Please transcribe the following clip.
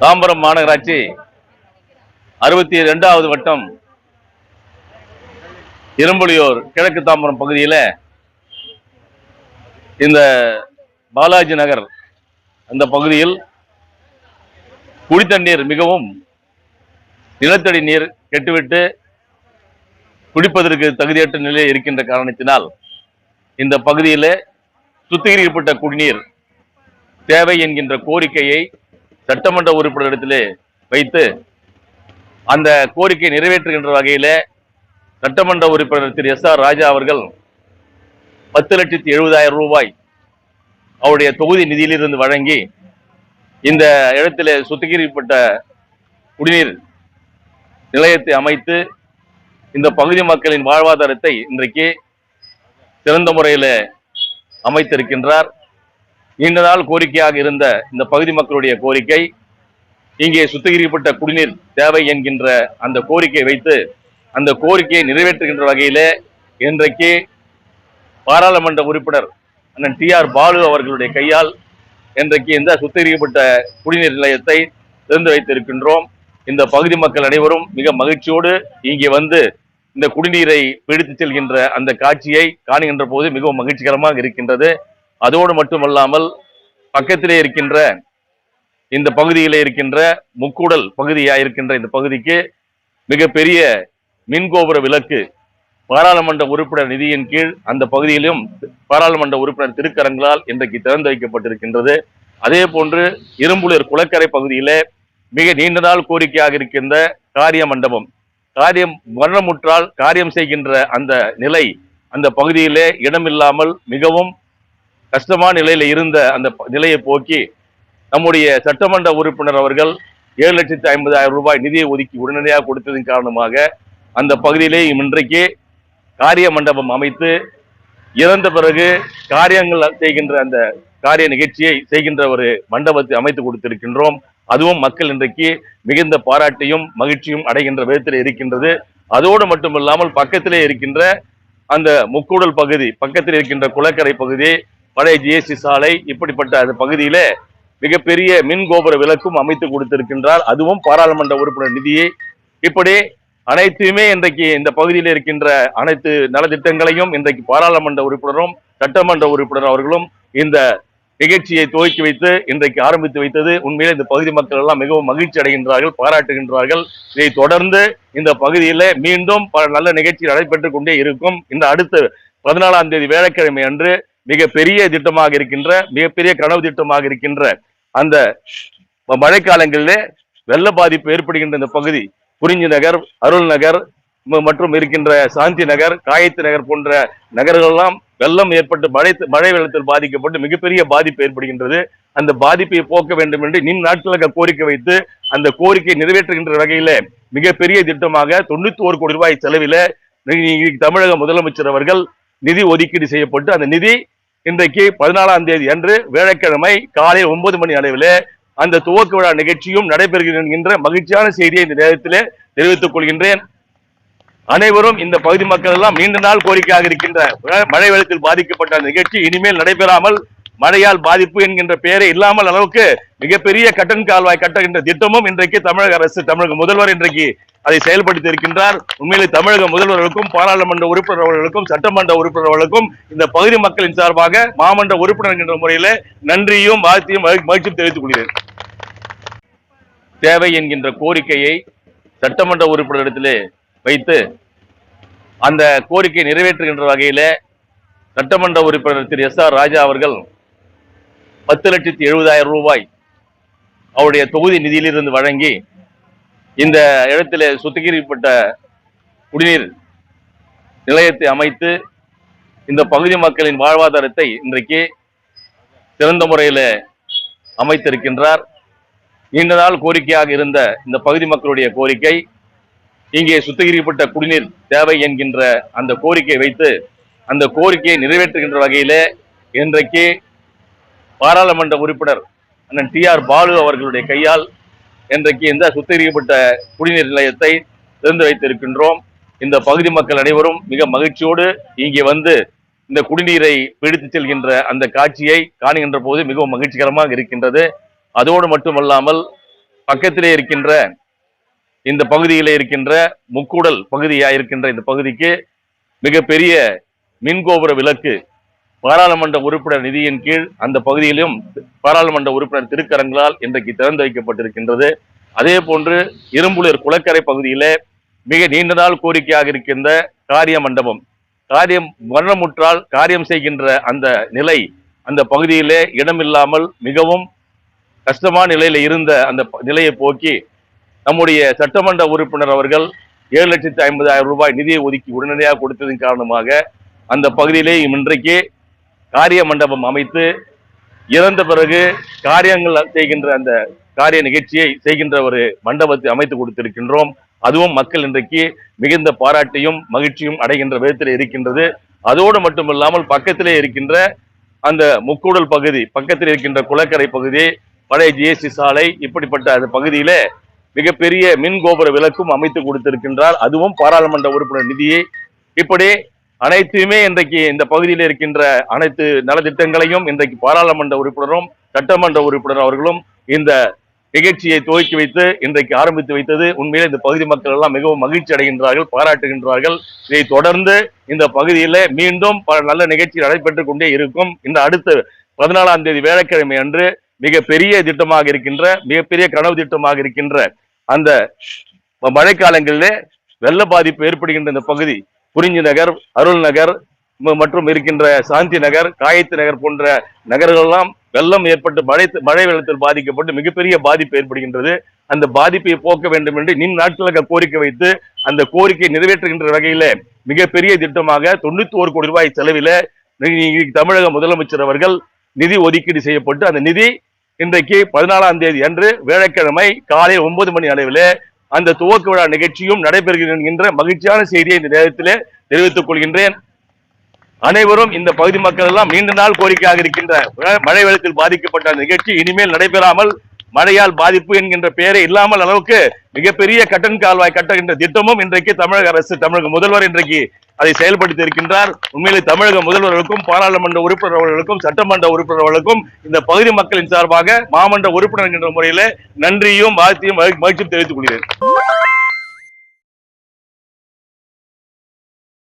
தாம்பரம் மாநகராட்சி அறுபத்தி ரெண்டாவது வட்டம் இரும்புலியூர் கிழக்கு தாம்பரம் பகுதியில் இந்த பாலாஜி நகர் அந்த பகுதியில் குடித்தண்ணீர் மிகவும் நிலத்தடி நீர் கெட்டுவிட்டு குடிப்பதற்கு தகுதியற்ற நிலையில் இருக்கின்ற காரணத்தினால் இந்த பகுதியில் சுத்திகரிக்கப்பட்ட குடிநீர் தேவை என்கின்ற கோரிக்கையை சட்டமன்ற உறுப்பினரிடத்திலே வைத்து அந்த கோரிக்கை நிறைவேற்றுகின்ற வகையிலே சட்டமன்ற உறுப்பினர் திரு எஸ் ஆர் ராஜா அவர்கள் பத்து லட்சத்தி எழுபதாயிரம் ரூபாய் அவருடைய தொகுதி நிதியிலிருந்து வழங்கி இந்த இடத்திலே சுத்திகரிக்கப்பட்ட குடிநீர் நிலையத்தை அமைத்து இந்த பகுதி மக்களின் வாழ்வாதாரத்தை இன்றைக்கு சிறந்த முறையில் அமைத்திருக்கின்றார். நீண்ட நாள் கோரிக்கையாக இருந்த இந்த பகுதி மக்களுடைய கோரிக்கை இங்கே சுத்திகரிக்கப்பட்ட குடிநீர் தேவை என்கின்ற அந்த கோரிக்கை வைத்து அந்த கோரிக்கையை நிறைவேற்றுகின்ற வகையிலே இன்றைக்கு பாராளுமன்ற உறுப்பினர் அண்ணன் டி ஆர் பாலு அவர்களுடைய கையால் இன்றைக்கு இந்த சுத்திகரிக்கப்பட்ட குடிநீர் நிலையத்தை திறந்து வைத்திருக்கின்றோம். இந்த பகுதி மக்கள் அனைவரும் மிக மகிழ்ச்சியோடு இங்கே வந்து இந்த குடிநீரை பிடித்து செல்கின்ற அந்த காட்சியை காணுகின்ற போது மிகவும் மகிழ்ச்சிகரமாக இருக்கின்றது. அதோடு மட்டுமல்லாமல் பக்கத்திலே இருக்கின்ற இந்த பகுதியிலே இருக்கின்ற முக்கூடல் பகுதியாக இருக்கின்ற இந்த பகுதிக்கு மிகப்பெரிய மின்கோபுர விளக்கு பாராளுமன்ற உறுப்பினர் நிதியின் கீழ் அந்த பகுதியிலும் பாராளுமன்ற உறுப்பினர் திருக்கரங்களால் இன்றைக்கு திறந்து வைக்கப்பட்டிருக்கின்றது. அதே போன்று இரும்புலிர் குளக்கரை பகுதியிலே மிக நீண்ட நாள் கோரிக்கையாக இருக்கின்ற காரிய மண்டபம். காரியம் மரணமுற்றால் காரியம் செய்கின்ற அந்த நிலை அந்த பகுதியிலே இடமில்லாமல் மிகவும் கஷ்டமான நிலையில இருந்த அந்த நிலையை போக்கி நம்முடைய சட்டமன்ற உறுப்பினர் அவர்கள் ஏழு லட்சத்தி ஐம்பதாயிரம் ரூபாய் நிதியை ஒதுக்கி உடனடியாக கொடுத்ததன் காரணமாக அந்த பகுதியிலே இன்றைக்கு காரிய மண்டபம் அமைத்து இறந்த பிறகு காரியங்கள் செய்கின்ற அந்த காரிய நிகழ்ச்சியை செய்கின்ற ஒரு மண்டபத்தை அமைத்து கொடுத்திருக்கின்றோம். அதுவும் மக்கள் இன்றைக்கு மிகுந்த பாராட்டையும் மகிழ்ச்சியும் அடைகின்ற விதத்தில் இருக்கின்றது. அதோடு மட்டுமில்லாமல் பக்கத்திலே இருக்கின்ற அந்த முக்கூடல் பகுதி பக்கத்தில் இருக்கின்ற குளக்கரை பகுதி பழைய ஜிஎஸ்டி சாலை இப்படிப்பட்ட அந்த பகுதியில மிகப்பெரிய மின் கோபுர விளக்கும் அமைத்து கொடுத்திருக்கின்றார். அதுவும் பாராளுமன்ற உறுப்பினர் நிதியை இப்படி அனைத்துமே இன்றைக்கு இந்த பகுதியில் இருக்கின்ற அனைத்து நலத்திட்டங்களையும் இன்றைக்கு பாராளுமன்ற உறுப்பினரும் சட்டமன்ற உறுப்பினர் அவர்களும் இந்த நிகழ்ச்சியை துவக்கி வைத்து இன்றைக்கு ஆரம்பித்து வைத்தது. உண்மையிலே இந்த பகுதி மக்கள் எல்லாம் மிகவும் மகிழ்ச்சி அடைகின்றார்கள் பாராட்டுகின்றார்கள். இதை தொடர்ந்து இந்த பகுதியில் மீண்டும் பல நல்ல நிகழ்ச்சி நடைபெற்றுக் கொண்டே இருக்கும். இந்த அடுத்த பதினாலாம் தேதி வேலைக்கிழமை அன்று மிகப்பெரிய திட்டமாக இருக்கின்ற மிகப்பெரிய கனவு திட்டமாக இருக்கின்ற அந்த மழைக்காலங்களிலே வெள்ள பாதிப்பு ஏற்படுகின்ற இந்த பகுதி குறிஞ்சி நகர் அருள் நகர் மற்றும் இருக்கின்ற சாந்தி நகர் காயத்து நகர் போன்ற நகர்கள் எல்லாம் வெள்ளம் ஏற்பட்டு மழை மழை வெள்ளத்தில் பாதிக்கப்பட்டு மிகப்பெரிய பாதிப்பு ஏற்படுகின்றது. அந்த பாதிப்பை போக்க வேண்டும் என்று நின் நாட்களுக்கு கோரிக்கை வைத்து அந்த கோரிக்கை நிறைவேற்றுகின்ற வகையில மிகப்பெரிய திட்டமாக தொண்ணூத்தி ஒரு கோடி ரூபாய் செலவில தமிழக முதலமைச்சர் அவர்கள் நிதி ஒதுக்கீடு செய்யப்பட்டு அந்த நிதி இன்றைக்கு பதினாலாம் தேதி அன்று வேலைக்கிழமை காலை ஒன்பது மணி அளவில் அந்த துவக்க விழா நிகழ்ச்சியும் நடைபெறுகின்ற மகிழ்ச்சியான செய்தியை இந்த நேரத்திலே தெரிவித்துக் கொள்கின்றேன். அனைவரும் இந்த பகுதி மக்கள் எல்லாம் நீண்ட நாள் கோரிக்கையாக இருக்கின்ற மழை- வெள்ளத்தில் பாதிக்கப்பட்ட அந்த நிகழ்ச்சி இனிமேல் நடைபெறாமல் மழையால் பாதிப்பு என்கின்ற பெயரை இல்லாமல் அளவுக்கு மிகப்பெரிய கட்டன் கால்வாய் கட்டுகின்ற திட்டமும் இன்றைக்கு தமிழக அரசு தமிழக முதல்வர் இன்றைக்கு அதை செயல்படுத்தி இருக்கின்றார். உண்மையிலே தமிழக முதல்வர்களுக்கும் பாராளுமன்ற உறுப்பினர் அவர்களுக்கும் சட்டமன்ற உறுப்பினர்களுக்கும் இந்த பகுதி மக்களின் சார்பாக மாமன்ற உறுப்பினர் என்ற முறையிலே நன்றியும் வாழ்த்தையும் மகிழ்ச்சியும் தெரிவித்துக் கொள்கிறேன். தேவை என்கின்ற கோரிக்கையை சட்டமன்ற உறுப்பினரிடத்திலே வைத்து அந்த கோரிக்கையை நிறைவேற்றுகின்ற வகையிலே சட்டமன்ற உறுப்பினர் திரு எஸ் ஆர் ராஜா அவர்கள் பத்து லட்சத்தி எழுபதாயிரம் ரூபாய் அவருடைய தொகுதி நிதியிலிருந்து வழங்கி இந்த இடத்துல சுத்திகரிக்கப்பட்ட குடிநீர் நிலையத்தை அமைத்து இந்த பகுதி மக்களின் வாழ்வாதாரத்தை இன்றைக்கு சிறந்த முறையில் அமைத்திருக்கின்றார். நீண்ட நாள் கோரிக்கையாக இருந்த இந்த பகுதி மக்களுடைய கோரிக்கை இங்கே சுத்திகரிக்கப்பட்ட குடிநீர் தேவை என்கின்ற அந்த கோரிக்கை வைத்து அந்த கோரிக்கையை நிறைவேற்றுகின்ற வகையிலே இன்றைக்கு பாராளுமன்ற உறுப்பினர் அண்ணன் டி ஆர் பாலு அவர்களுடைய கையால் இன்றைக்கு இந்த சுத்திகரிக்கப்பட்ட குடிநீர் நிலையத்தை திறந்து வைத்திருக்கின்றோம். இந்த பகுதி மக்கள் அனைவரும் மிக மகிழ்ச்சியோடு இங்கே வந்து இந்த குடிநீரை பிடித்து செல்கின்ற அந்த காட்சியை காணுகின்ற போது மிகவும் மகிழ்ச்சிகரமாக இருக்கின்றது. அதோடு மட்டுமல்லாமல் பக்கத்திலே இருக்கின்ற இந்த பகுதியிலே இருக்கின்ற முக்கூடல் பகுதியாக இருக்கின்ற இந்த பகுதிக்கு மிகப்பெரிய மின்கோபுர விளக்கு பாராளுமன்ற உறுப்பினர் நிதியின் கீழ் அந்த பகுதியிலும் பாராளுமன்ற உறுப்பினர் திருக்கரங்களால் இன்றைக்கு திறந்து வைக்கப்பட்டிருக்கின்றது. அதே போன்று இரும்புலூர் குளக்கரை பகுதியிலே மிக நீண்ட நாள் கோரிக்கையாக இருக்கின்ற காரிய மண்டபம். காரியம் மரணமுற்றால் காரியம் செய்கின்ற அந்த நிலை அந்த பகுதியிலே இடமில்லாமல் மிகவும் கஷ்டமான நிலையில் இருந்த அந்த நிலையை போக்கி நம்முடைய சட்டமன்ற உறுப்பினர் அவர்கள் ஏழு லட்சத்தி ஐம்பதாயிரம் ரூபாய் நிதியை ஒதுக்கி உடனடியாக கொடுத்ததன் காரணமாக அந்த பகுதியிலே இன்றைக்கு காரிய மண்டபம் அமைத்து இறந்த பிறகு காரியங்கள் செய்கின்ற அந்த காரிய நிகழ்ச்சியை செய்கின்ற ஒரு மண்டபத்தை அமைத்து கொடுத்திருக்கின்றோம். அதுவும் மக்கள் இன்றைக்கு மிகுந்த பாராட்டையும் மகிழ்ச்சியும் அடைகின்ற விதத்தில் இருக்கின்றது. அதோடு மட்டுமில்லாமல் பக்கத்திலே இருக்கின்ற அந்த முக்கூடல் பகுதி பக்கத்தில் இருக்கின்ற குளக்கரை பகுதி பழைய ஜிஎஸ்டி சாலை இப்படிப்பட்ட அந்த பகுதியில மிகப்பெரிய மின் கோபுர விளக்கும் அமைத்து கொடுத்திருக்கின்றார். அதுவும் பாராளுமன்ற உறுப்பினர் நிதியை இப்படி அனைத்துமே இன்றைக்கு இந்த பகுதியில் இருக்கின்ற அனைத்து நலத்திட்டங்களையும் இன்றைக்கு பாராளுமன்ற உறுப்பினரும் சட்டமன்ற உறுப்பினர் அவர்களும் இந்த நிகழ்ச்சியை துவக்கி வைத்து இன்றைக்கு ஆரம்பித்து வைத்தது. உண்மையிலே இந்த பகுதி மக்கள் எல்லாம் மிகவும் மகிழ்ச்சி அடைகின்றார்கள் பாராட்டுகின்றார்கள். இதை தொடர்ந்து இந்த பகுதியில் மீண்டும் பல நல்ல நிகழ்ச்சி நடைபெற்றுக் கொண்டே இருக்கும். இந்த அடுத்த பதினாலாம் தேதி வேலைக்கிழமை அன்று மிகப்பெரிய திட்டமாக இருக்கின்ற மிகப்பெரிய கனவு திட்டமாக இருக்கின்ற அந்த மழைக்காலங்களிலே வெள்ள பாதிப்பு ஏற்படுகின்ற இந்த பகுதி குறிஞ்சி நகர் அருள் நகர் மற்றும் இருக்கின்ற சாந்தி நகர் காயத்து நகர் போன்ற நகர்களெல்லாம் வெள்ளம் ஏற்பட்டு மழை மழை வெள்ளத்தில் பாதிக்கப்பட்டு மிகப்பெரிய பாதிப்பு ஏற்படுகின்றது. அந்த பாதிப்பை போக்க வேண்டும் என்று நின் நாட்களுக்கு கோரிக்கை வைத்து அந்த கோரிக்கை நிறைவேற்றுகின்ற வகையில மிகப்பெரிய திட்டமாக தொண்ணூத்தி ஒரு கோடி ரூபாய் செலவில தமிழக முதலமைச்சர் அவர்கள் நிதி ஒதுக்கீடு செய்யப்பட்டு அந்த நிதி இன்றைக்கு பதினாலாம் தேதி அன்று வேலைக்கிழமை காலை ஒன்பது மணி அளவிலே அந்த துவக்க விழா நிகழ்ச்சியும் நடைபெறுகிறது என்ற மகிழ்ச்சியான செய்தியை இந்த நேரத்திலே தெரிவித்துக் கொள்கின்றேன். அனைவரும் இந்த பகுதி மக்கள் எல்லாம் நீண்ட நாள் கோரிக்கையாக இருக்கின்ற மழை வெள்ளத்தில் பாதிக்கப்பட்ட நிகழ்ச்சி இனிமேல் நடைபெறாமல் மழையால் பாதிப்பு என்கின்ற பெயரை இல்லாமல் அளவுக்கு மிகப்பெரிய கட்டன் கால்வாய் கட்டுகின்ற திட்டமும் இன்றைக்கு தமிழக அரசு தமிழக முதல்வர் இன்றைக்கு அதை செயல்படுத்தி இருக்கின்றார். உண்மையிலே தமிழக முதல்வர்களுக்கும் பாராளுமன்ற உறுப்பினர்களுக்கும் சட்டமன்ற உறுப்பினர் அவர்களுக்கும் இந்த பகுதி மக்களின் சார்பாக மாமன்ற உறுப்பினர் என்கின்ற முறையில நன்றியும் வாழ்த்தையும் மகிழ்ச்சியும் தெரிவித்துக் கொள்கிறேன்.